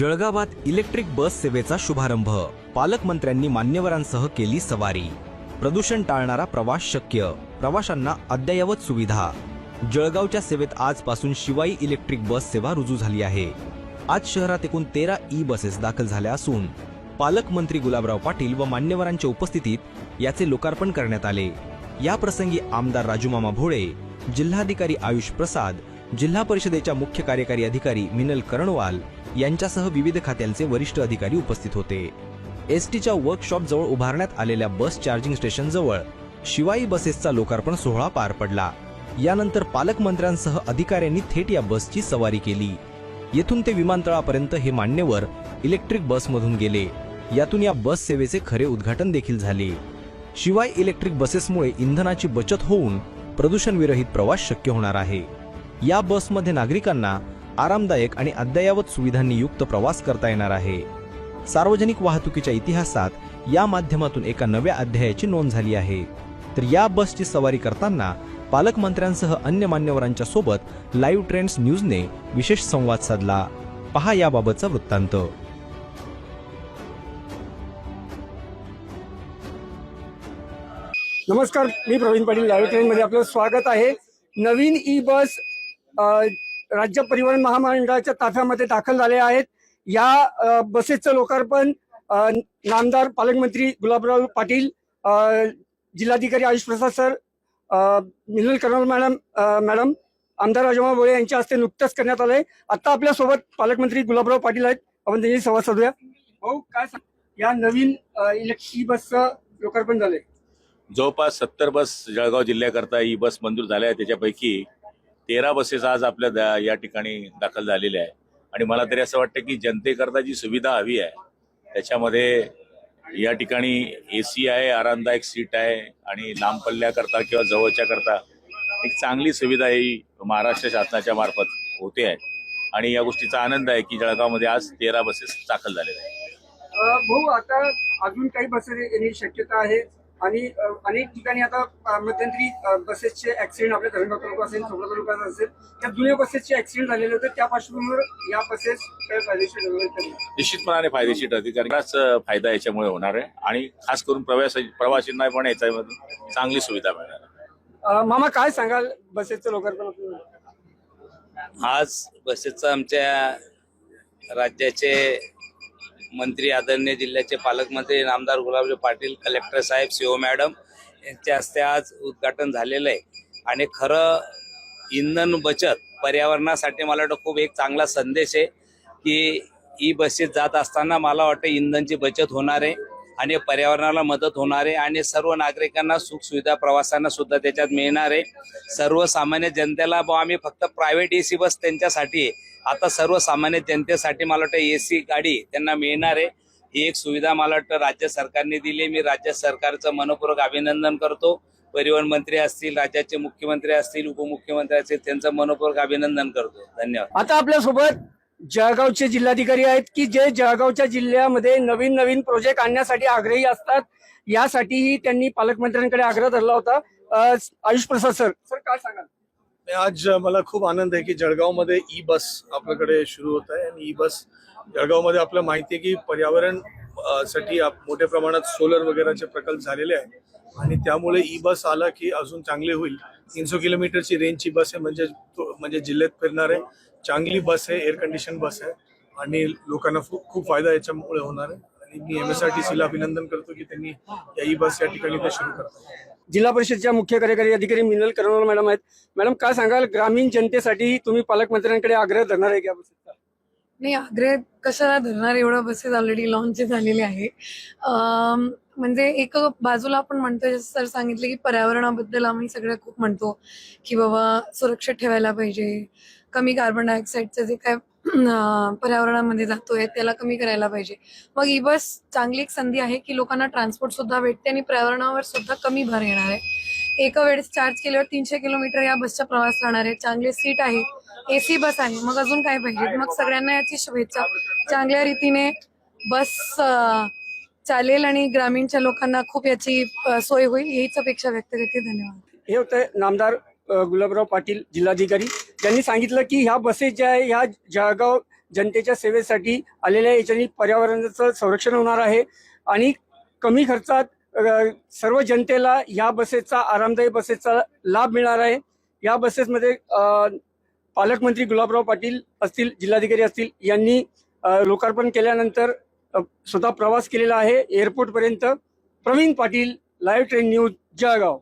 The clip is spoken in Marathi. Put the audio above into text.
जळगावात इलेक्ट्रिक बस सेवेचा शुभारंभ. पालकमंत्र्यांनी मान्यवरांसह केली सवारी. प्रदूषण टाळणारा प्रवास शक्य. प्रवाशांना अद्ययावत सुविधा. जळगावच्या सेवेत आजपासून शिवाई इलेक्ट्रिक बस सेवा रुजू झाली आहे. आज शहरात एकूण तेरा ई बसेस दाखल झाल्या असून पालकमंत्री गुलाबराव पाटील व मान्यवरांच्या उपस्थितीत याचे लोकार्पण करण्यात आले. या प्रसंगी आमदार राजूमामा भोळे जिल्हाधिकारी आयुष प्रसाद जिल्हा परिषदेच्या मुख्य कार्यकारी अधिकारी मिनल करणवाल यांच्यासह विविध खात्यांचे वरिष्ठ अधिकारी उपस्थित होते. एसटीच्या वर्कशॉप जवळ उभारण्यात आलेल्या बस चार्जिंग स्टेशन जवळ शिवाई बसेसचा लोकार्पण सोहळा पार पडला. यानंतर पालकमंत्र्यांसह अधिकाऱ्यांनी थेट या बसची सवारी केली. येथून ते विमानतळापर्यंत हे मान्यवर इलेक्ट्रिक बसमधून गेले. यातून या बस सेवेचे खरे उद्घाटन देखील झाले. शिवाय इलेक्ट्रिक बसेसमुळे इंधनाची बचत होऊन प्रदूषण विरहित प्रवास शक्य होणार आहे. या बसमध्ये नागरिकांना आरामदायक आणि अद्ययावत सुविधांनी युक्त प्रवास करता येणार आहे. सार्वजनिक वाहतुकीच्या इतिहासात या माध्यमातून एका नव्या अध्यायाची नोंद झाली आहे. तर या बसची सवारी करताना पालकमंत्र्यांसह अन्य मान्यवरांच्या सोबत लाईव्ह ट्रेंड्स न्यूजने विशेष संवाद साधला. पहा याबाबतचा वृत्तांत. नमस्कार मी प्रवीण पाटील लाईव्ह ट्रेनमध्ये आपलं स्वागत आहे. नवीन ई बस राज्य परिवहन महामंडळाच्या ताफ्यामध्ये दाखल झाले आहेत. या बसेसचं लोकार्पण नामदार पालकमंत्री गुलाबराव पाटील जिल्हाधिकारी Ayush Prasad sir Minal Karnal madam madam आमदार राजमा बोळे यांच्या हस्ते नुकतंच करण्यात आलंय. आता आपल्यासोबत पालकमंत्री गुलाबराव पाटील आहेत. आपण त्यांची संवाद साधूया. भाऊ काय सांग? या नवीन इलेक्ट्रिक बसचं लोकार्पण झालंय. जवळपास सत्तर बस जळगाव जिल्ह्याकरता ही बस मंजूर झाल्या आहे त्याच्यापैकी तेरा बसेस आज आपल्या दा- या ठिकाणी दाखल झालेल्या आहे. आणि मला तरी असं वाटतं की जनतेकरता जी सुविधा हवी आहे त्याच्यामध्ये या ठिकाणी ए सी आहे आरामदायक सीट आहे आणि लांब पल्ल्याकरता किंवा जवळच्या करता एक चांगली सुविधा ही महाराष्ट्र शासनाच्या मार्फत होते आहे. आणि या गोष्टीचा आनंद आहे की जळगावमध्ये आज तेरा बसेस दाखल झालेल्या आहेत. भाऊ आता अजून काही बसेस येण्याची शक्यता आहे? आणि अनेक ठिकाणी आता मध्यंतरी बसेसचे ऍक्सिडेंट आपल्या धरणगाव तालुका असेल सोबत तालुका असेल त्या जुन्या बसेसचे ऍक्सिडेंट झालेले होते त्या पार्श्वभूमीवर या बसेस फायदेशीर. निश्चितपणाने फायदेशीर ठरतील कारण फायदा याच्यामुळे होणार आहे आणि खास करून प्रवास प्रवासींना पण याच्यामधून चांगली सुविधा मिळणार आहे. मामा काय सांगाल बसेसचं लोकार्पण? आज बसेसचं आमच्या राज्याचे मंत्री आदरणीय जिल्ह्याचे पालकमंत्री नामदार गुलाबराव पाटील कलेक्टर साहेब सीओ मॅडम यांच्या हस्ते आज उद्घाटन झालेलं आहे. आणि खरं इंधन बचत पर्यावरणासाठी मला वाटतं खूप एक चांगला संदेश आहे की ई बसेस जात असताना मला वाटतं इंधनची बचत होणार आहे आणि पर्यावरणाला मदत होणार आहे आणि सर्व नागरिकांना सुख सुविधा प्रवासांना सुद्धा त्याच्यात मिळणार आहे. सर्वसामान्य जनतेला बुवा आम्ही फक्त प्रायव्हेट सी बस त्यांच्यासाठी आहे. आता सर्वसामान्य जनतेसाठी मला वाटतं एसी गाडी त्यांना मिळणार आहे. ही एक सुविधा मला वाटतं राज्य सरकारने दिली मी राज्य सरकारचं मनपूर्वक अभिनंदन करतो. परिवहन मंत्री असतील राज्याचे मुख्यमंत्री असतील उपमुख्यमंत्री असतील त्यांचं मनपूर्वक अभिनंदन करतो. धन्यवाद. आता आपल्यासोबत जळगावचे जिल्हाधिकारी आहेत की जे जळगावच्या जिल्ह्यामध्ये नवीन नवीन प्रोजेक्ट आणण्यासाठी आग्रही असतात यासाठीही त्यांनी पालकमंत्र्यांकडे आग्रह धरला होता. आयुष प्रसाद सर सर काय सांगाल? आज मला खूप आनंद आहे की जळगावमध्ये ई बस आपल्याकडे सुरू होत आहे आणि ई बस जळगावमध्ये आपल्याला माहिती आहे की पर्यावरणसाठी मोठ्या प्रमाणात सोलर वगैरेचे प्रकल्प झालेले आहेत आणि त्यामुळे ई बस आला की अजून चांगले होईल. तीनशे किलोमीटरची रेंजची बस आहे म्हणजे म्हणजे जिल्ह्यात फिरणार आहे. चांगली बस आहे एअर कंडिशन बस आहे आणि लोकांना खूप खूप फायदा याच्यामुळे होणार आहे. आणि मी एम एस आर टी सीला अभिनंदन करतो की त्यांनी या ई बस या ठिकाणी ते सुरू करतात. जिल्हा परिषदच्या मुख्य कार्यकारी अधिकारी मिनल कर्नल मॅडम आहेत. मॅडम काय सांगाल? ग्रामीण जनतेसाठी तुम्ही पालकमंत्र्यांकडे आग्रह धरणार आहे का बसेसचा? नाही आग्रह कशाला धरणार? एवढं बसेस ऑलरेडी लॉन्च झालेले आहे. म्हणजे एक बाजूला आपण म्हणतोय जसं सर सांगितलं की पर्यावरणाबद्दल आम्ही सगळं खूप म्हणतो की बाबा सुरक्षित ठेवायला पाहिजे. कमी कार्बन डायऑक्साईडचं जे काय पर्यावरणामध्ये जातोय त्याला कमी करायला पाहिजे. मग ही बस चांगली एक संधी आहे की लोकांना ट्रान्सपोर्ट सुद्धा भेटते आणि पर्यावरणावर सुद्धा कमी भर येणार आहे. एका वेळेस चार्ज केल्यावर तीनशे किलोमीटर या बसचा प्रवास राहणार आहे. चांगले सीट आहे एसी बस आहे. मग अजून काय पाहिजे? मग सगळ्यांना याची शुभेच्छा. चांगल्या रीतीने बस चालेल आणि ग्रामीणच्या लोकांना खूप याची सोय होईल हीच अपेक्षा व्यक्त करते. धन्यवाद. हे होते नामदार गुलाबराव पाटील जिल्हाधिकारी. त्यांनी सांगितलं की ह्या बसेस ज्या आहे ह्या जळगाव जनतेच्या सेवेसाठी आलेल्या याच्यानी पर्यावरणाचं संरक्षण होणार आहे आणि कमी खर्चात सर्व जनतेला या बसेसचा आरामदायी बसेसचा लाभ मिळणार आहे. या बसेसमध्ये पालकमंत्री गुलाबराव पाटील असतील जिल्हाधिकारी असतील यांनी लोकार्पण केल्यानंतर स्वतः प्रवास केलेला आहे. एअरपोर्टपर्यंत Praveen Patil live train news Jalgaon.